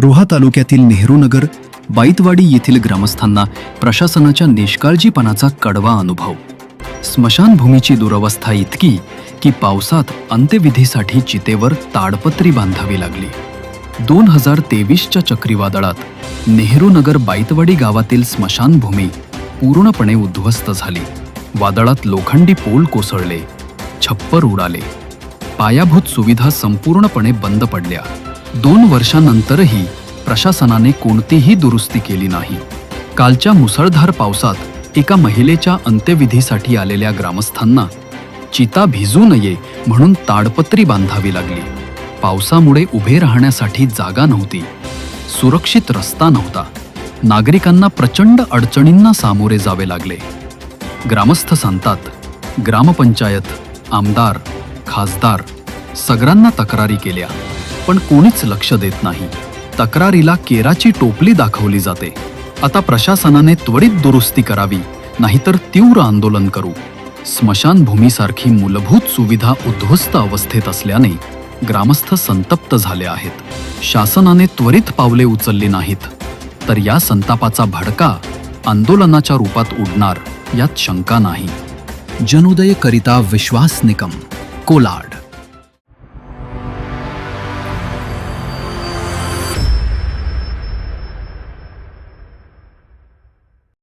रोहा तालुक्यातील नेहरूनगर बाईतवाडी येथील ग्रामस्थांना प्रशासनाच्या निष्काळजीपणाचा कडवा अनुभव. स्मशानभूमीची दुरवस्था इतकी की पावसात अंत्यविधीसाठी चितेवर ताडपत्री बांधावी लागली. दोन हजार तेवीसच्या चक्रीवादळात नेहरूनगर बाईतवाडी गावातील स्मशानभूमी पूर्णपणे उद्ध्वस्त झाली. वादळात लोखंडी पोल कोसळले छप्पर उडाले. पायाभूत सुविधा संपूर्णपणे बंद पडल्या. दोन वर्षांनंतरही प्रशासनाने कोणतीही दुरुस्ती केली नाही. कालच्या मुसळधार पावसात एका महिलेच्या अंत्यविधीसाठी आलेल्या ग्रामस्थांना चिता भिजू नये म्हणून ताडपत्री बांधावी लागली. पावसामुळे उभे राहण्यासाठी जागा नव्हती. सुरक्षित रस्ता नव्हता. नागरिकांना प्रचंड अडचणींना सामोरे जावे लागले. ग्रामस्थ सांगतात ग्रामपंचायत आमदार खासदार सगळ्यांना तक्रारी केल्या. पण कोणीच लक्ष देत नाही. तक्रारीला केराची टोपली दाखवली जाते. आता प्रशासनाने त्वरित दुरुस्ती करावी नाहीतर तीव्र आंदोलन करू. स्मशानभूमीसारखी मूलभूत सुविधा उद्ध्वस्त अवस्थेत असल्याने ग्रामस्थ संतप्त झाले आहेत. शासनाने त्वरित पावले उचलली नाहीत. तर या संतापाचा भडका आंदोलनाच्या रूपात उडणार यात शंका नाही. जनोदय करिता विश्वास निकम कोलाड.